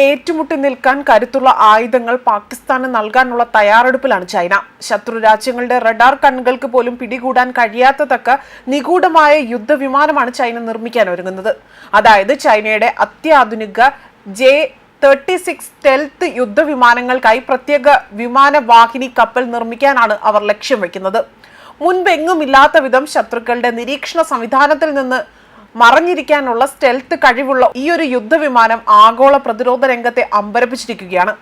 ഏറ്റുമുട്ടി നിൽക്കാൻ കരുത്തുള്ള ആയുധങ്ങൾ പാകിസ്ഥാന് നൽകാനുള്ള തയ്യാറെടുപ്പിലാണ് ചൈന. ശത്രു രാജ്യങ്ങളുടെ റഡാർ കണ്ണുകൾക്ക് പോലും പിടികൂടാൻ കഴിയാത്തതക്ക നിഗൂഢമായ യുദ്ധവിമാനമാണ് ചൈന നിർമ്മിക്കാൻ ഒരുങ്ങുന്നത്. അതായത് ചൈനയുടെ അത്യാധുനിക ജെ തേർട്ടി സിക്സ് ടെൽത്ത് യുദ്ധവിമാനങ്ങൾക്കായി പ്രത്യേക വിമാനവാഹിനി കപ്പൽ നിർമ്മിക്കാനാണ് അവർ ലക്ഷ്യം വയ്ക്കുന്നത് മുൻപെങ്ങുമില്ലാത്ത വിധം ശത്രുക്കളുടെ നിരീക്ഷണ സംവിധാനത്തിൽ നിന്ന് മറഞ്ഞിരിക്കാനുള്ള സ്റ്റെൽത്ത് കഴിവുള്ള ഈ ഒരു യുദ്ധവിമാനം ആഗോള പ്രതിരോധ രംഗത്തെ അമ്പരപ്പിച്ചിരിക്കുകയാണ്.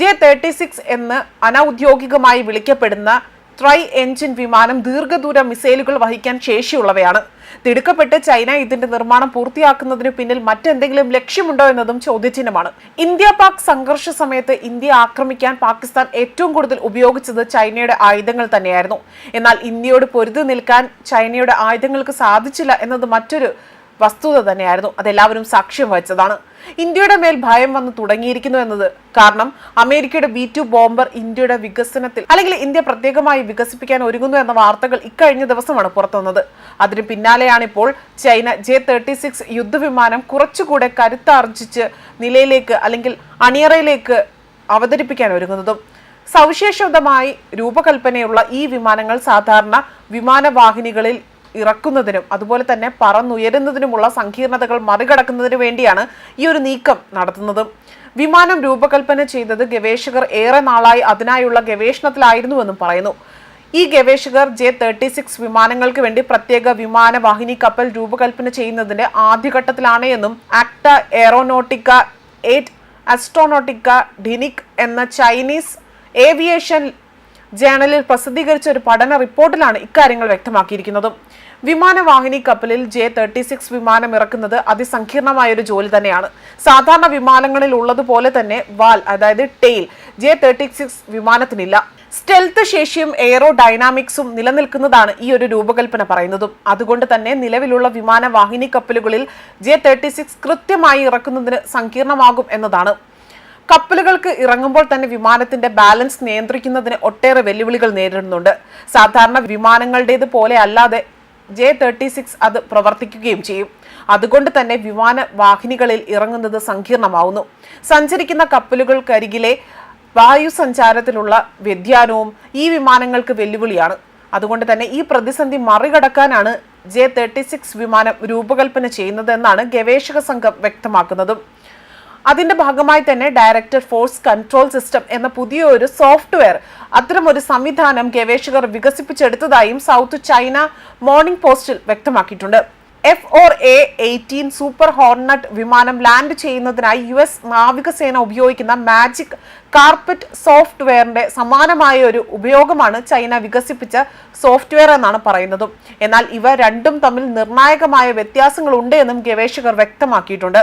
ജെ തേർട്ടി സിക്സ് എന്ന് അനൌദ്യോഗികമായി വിളിക്കപ്പെടുന്ന ട്രൈ എഞ്ചിൻ വിമാനം ദീർഘദൂര മിസൈലുകൾ വഹിക്കാൻ ശേഷിയുള്ളവയാണ്. തിടുക്കപ്പെട്ട് ചൈന ഇതിന്റെ നിർമ്മാണം പൂർത്തിയാക്കുന്നതിന് പിന്നിൽ മറ്റെന്തെങ്കിലും ലക്ഷ്യമുണ്ടോ എന്നതും ചോദ്യചിഹ്നമാണ്. ഇന്ത്യ പാക് സംഘർഷ സമയത്ത് ഇന്ത്യ ആക്രമിക്കാൻ പാകിസ്ഥാൻ ഏറ്റവും കൂടുതൽ ഉപയോഗിച്ചത് ചൈനയുടെ ആയുധങ്ങൾ തന്നെയായിരുന്നു. എന്നാൽ ഇന്ത്യയോട് പൊരുതി നിൽക്കാൻ ചൈനയുടെ ആയുധങ്ങൾക്ക് സാധിച്ചില്ല എന്നത് മറ്റൊരു വസ്തുത തന്നെയായിരുന്നു. അതെല്ലാവരും സാക്ഷ്യം വഹിച്ചതാണ്. ഇന്ത്യയുടെ മേൽ ഭയം വന്ന് തുടങ്ങിയിരിക്കുന്നു എന്നത് കാരണം അമേരിക്കയുടെ ബി ടു ബോംബർ ഇന്ത്യയുടെ വികസനത്തിൽ അല്ലെങ്കിൽ ഇന്ത്യ പ്രത്യേകമായി വികസിപ്പിക്കാൻ ഒരുങ്ങുന്നു എന്ന വാർത്തകൾ ഇക്കഴിഞ്ഞ ദിവസമാണ് പുറത്തുവന്നത്. അതിന് പിന്നാലെയാണിപ്പോൾ ചൈന ജെ തേർട്ടി സിക്സ് യുദ്ധവിമാനം കുറച്ചുകൂടെ കരുത്താർജിച്ച് നിലയിലേക്ക് അല്ലെങ്കിൽ അണിയറയിലേക്ക് അവതരിപ്പിക്കാൻ ഒരുങ്ങുന്നതും സവിശേഷതമായി രൂപകൽപ്പനയുള്ള ഈ വിമാനങ്ങൾ സാധാരണ വിമാനവാഹിനികളിൽ ഇറക്കുന്നതിനും അതുപോലെ തന്നെ പറന്നുയരുന്നതിനുമുള്ള സങ്കീർണതകൾ മറികടക്കുന്നതിനു വേണ്ടിയാണ് ഈ ഒരു നീക്കം നടത്തുന്നത്. വിമാനം രൂപകൽപ്പന ചെയ്തത് ഗവേഷകർ ഏറെ നാളായി അതിനായുള്ള ഗവേഷണത്തിലായിരുന്നുവെന്നും പറയുന്നു. ഈ ഗവേഷകർ ജെ തേർട്ടി സിക്സ് വിമാനങ്ങൾക്ക് വേണ്ടി പ്രത്യേക വിമാനവാഹിനി കപ്പൽ രൂപകൽപ്പന ചെയ്യുന്നതിന്റെ ആദ്യഘട്ടത്തിലാണ് എന്നും ആക്ട എയറോനോട്ടിക്ക എയ്റ്റ് അസ്ട്രോനോട്ടിക്ക ഡിനിക് എന്ന ചൈനീസ് ഏവിയേഷൻ ജേണലിൽ പ്രസിദ്ധീകരിച്ച ഒരു പഠന റിപ്പോർട്ടിലാണ് ഇക്കാര്യങ്ങൾ വ്യക്തമാക്കിയിരിക്കുന്നത്. വിമാനവാഹിനി കപ്പലിൽ ജെ തേർട്ടി സിക്സ് വിമാനം ഇറക്കുന്നത് അതിസങ്കീർണമായ ഒരു ജോലി തന്നെയാണ്. സാധാരണ വിമാനങ്ങളിൽ ഉള്ളതുപോലെ തന്നെ വാൽ അതായത് ടെയിൽ ജെ തേർട്ടി സിക്സ് വിമാനത്തിനില്ല. സ്റ്റെൽത്ത് ശേഷിയും എയറോ ഡൈനാമിക്സും നിലനിൽക്കുന്നതാണ് ഈ ഒരു രൂപകൽപ്പന പറയുന്നതും. അതുകൊണ്ട് തന്നെ നിലവിലുള്ള വിമാനവാഹിനി കപ്പലുകളിൽ ജെ തേർട്ടി സിക്സ് കൃത്യമായി ഇറക്കുന്നതിന് സങ്കീർണമാകും എന്നതാണ്. കപ്പലുകൾക്ക് ഇറങ്ങുമ്പോൾ തന്നെ വിമാനത്തിന്റെ ബാലൻസ് നിയന്ത്രിക്കുന്നതിന് ഒട്ടേറെ വെല്ലുവിളികൾ നേരിടുന്നുണ്ട്. സാധാരണ വിമാനങ്ങളുടേത് പോലെ അല്ലാതെ ജെ തേർട്ടി സിക്സ് അത് പ്രവർത്തിക്കുകയും ചെയ്യും. അതുകൊണ്ട് തന്നെ വിമാന വാഹിനികളിൽ ഇറങ്ങുന്നത് സങ്കീർണമാവുന്നു. സഞ്ചരിക്കുന്ന കപ്പലുകൾക്കരികിലെ വായു സഞ്ചാരത്തിലുള്ള വ്യതിയാനവും ഈ വിമാനങ്ങൾക്ക് വെല്ലുവിളിയാണ്. അതുകൊണ്ട് തന്നെ ഈ പ്രതിസന്ധി മറികടക്കാനാണ് ജെ തേർട്ടി സിക്സ് വിമാനം രൂപകൽപ്പന ചെയ്യുന്നതെന്നാണ് ഗവേഷക സംഘം വ്യക്തമാക്കുന്നതും. അതിന്റെ ഭാഗമായി തന്നെ ഡയറക്ടർ ഫോഴ്സ് കൺട്രോൾ സിസ്റ്റം എന്ന പുതിയൊരു സോഫ്റ്റ്വെയർ അത്തരമൊരു സംവിധാനം ഗവേഷകർ വികസിപ്പിച്ചെടുത്തതായും സൗത്ത് ചൈന മോർണിംഗ് പോസ്റ്റിൽ വ്യക്തമാക്കിയിട്ടുണ്ട്. F or A eighteen super hornet വിമാനം ലാൻഡ് ചെയ്യുന്നതിനായി യു എസ് നാവികസേന ഉപയോഗിക്കുന്ന മാജിക് കാർപ്പറ്റ് സോഫ്റ്റ്വെയറിന്റെ സമാനമായ ഒരു ഉപയോഗമാണ് ചൈന വികസിപ്പിച്ച സോഫ്റ്റ്വെയർ എന്നാണ് പറയുന്നത്. എന്നാൽ ഇവ രണ്ടും തമ്മിൽ നിർണായകമായ വ്യത്യാസങ്ങളുണ്ട് എന്നും ഗവേഷകർ വ്യക്തമാക്കിയിട്ടുണ്ട്.